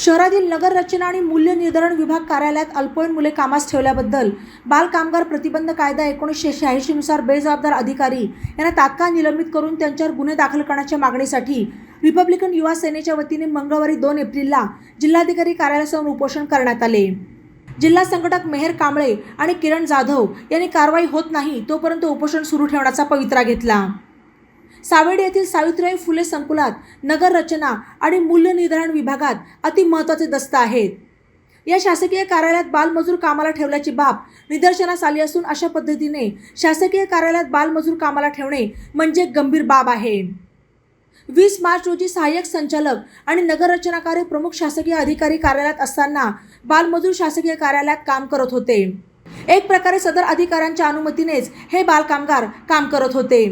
शहरातील नगर रचना आणि मूल्य निर्धारण विभाग कार्यालयात अल्पवयीन मुले कामास ठेवल्याबद्दल बालकामगार प्रतिबंध कायदा एकोणीसशे शहाऐंशीनुसार बेजबाबदार अधिकारी यांना तात्काळ निलंबित करून त्यांच्यावर गुन्हे दाखल करण्याच्या मागणीसाठी रिपब्लिकन युवा सेनेच्या वतीने मंगळवारी दोन एप्रिलला जिल्हाधिकारी कार्यालयासमोर उपोषण करण्यात आले. जिल्हा संघटक मेहर कांबळे आणि किरण जाधव यांनी कारवाई होत नाही तोपर्यंत उपोषण सुरू ठेवण्याचा पवित्रा घेतला. सावेड येथील सावित्रीबाई फुले संकुलात नगर रचना आणि मूल्यनिर्धारण विभागात अति महत्त्वाचे दस्त आहेत. या शासकीय कार्यालयात बालमजूर कामाला ठेवल्याची बाब निदर्शनास आली असून अशा पद्धतीने शासकीय कार्यालयात बालमजूर कामाला ठेवणे म्हणजे गंभीर बाब आहे. वीस मार्च रोजी सहाय्यक संचालक आणि नगररचनाकार्य प्रमुख शासकीय अधिकारी कार्यालयात असताना बालमजूर शासकीय कार्यालयात काम करत होते. एक प्रकारे सदर अधिकाऱ्यांच्या अनुमतीनेच हे बालकामगार काम करत होते.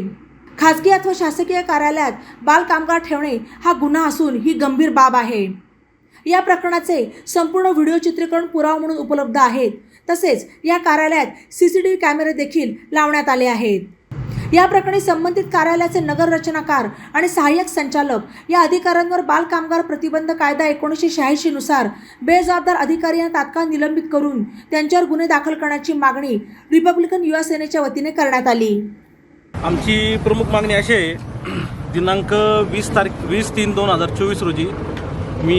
खाजगी अथवा शासकीय कार्यालयात बालकामगार ठेवणे हा गुन्हा असून ही गंभीर बाब आहे. या प्रकरणाचे संपूर्ण व्हिडिओ चित्रीकरण पुरावा म्हणून उपलब्ध आहेत. तसेच या कार्यालयात सी सी टी व्ही कॅमेरे देखील लावण्यात आले आहेत. या प्रकरणी संबंधित कार्यालयाचे नगर रचनाकार आणि सहाय्यक संचालक या अधिकाऱ्यांवर बालकामगार प्रतिबंध कायदा एकोणीसशे शहाऐंशीनुसार बेजबाबदार अधिकारी तात्काळ निलंबित करून त्यांच्यावर गुन्हे दाखल करण्याची मागणी रिपब्लिकन युवा सेनेच्या वतीने करण्यात आली. आमची प्रमुख मागणी अशी आहे दिनांक वीस तारीख वीस तीन दोन हजार चोवीस रोजी मी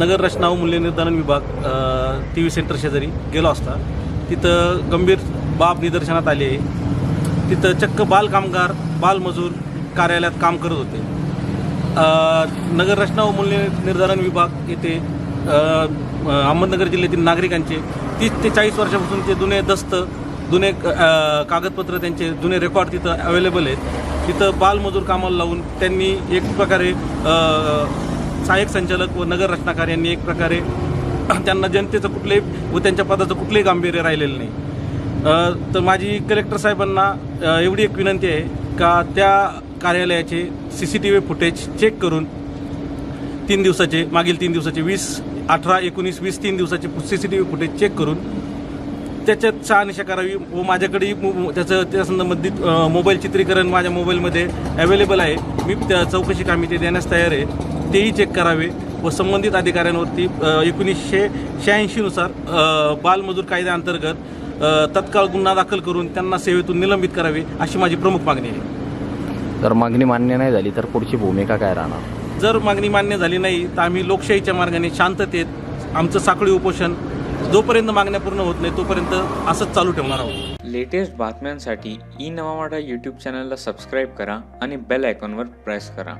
नगर रचना व मूल्य निर्धारण विभाग टी व्ही सेंटर शेजारी गेलो असता. तिथं गंभीर बाब निदर्शनात आली आहे. तिथं चक्क बाल कामगार बालमजूर कार्यालयात काम करत होते. नगर रचना व मूल्य निर्धारण विभाग येथे अहमदनगर जिल्ह्यातील नागरिकांचे तीस ते चाळीस वर्षापासून ते जुने दस्त जुने कागदपत्र त्यांचे जुने रेकॉर्ड तिथं अवेलेबल आहेत. तिथं बालमजूर कामाला लावून त्यांनी एक प्रकारे सहाय्यक संचालक व नगर रचनाकार यांनी एक प्रकारे त्यांना जनतेचं कुठलेही व त्यांच्या पदाचं कुठलेही गांभीर्य राहिलेलं नाही. तर माझी कलेक्टर साहेबांना एवढी एक विनंती आहे का त्या कार्यालयाचे C C T V footage check करून तीन दिवसाचे मागील तीन दिवसाचे वीस अठरा एकोणीस वीस तीन दिवसाचे C C T V footage check करून त्याच्यात शहानिशा करावी व माझ्याकडे त्याचं त्या संबंधित मोबाईल चित्रीकरण माझ्या मोबाईलमध्ये अवेलेबल आहे. मी त्या चौकशी कामी ते देण्यास तयार आहे. तेही चेक करावे व संबंधित अधिकाऱ्यांवरती एकोणीसशे शहाऐंशीनुसार बालमजूर कायद्याअंतर्गत तत्काळ गुन्हा दाखल करून त्यांना सेवेतून निलंबित करावे अशी माझी प्रमुख मागणी आहे. जर मागणी मान्य नाही झाली तर पुढची भूमिका काय राहणार? जर मागणी मान्य झाली नाही तर आम्ही लोकशाहीच्या मार्गाने शांततेत आमचं साखळी उपोषण जोपर्यंत मागण्या पूर्ण होत नाही तोपर्यंत असंच चालू ठेवणार आहोत. लेटेस्ट बातम्यांसाठी ई नवा यूट्यूब चॅनलला सबस्क्राईब करा आणि बेल आयकॉनवर प्रेस करा.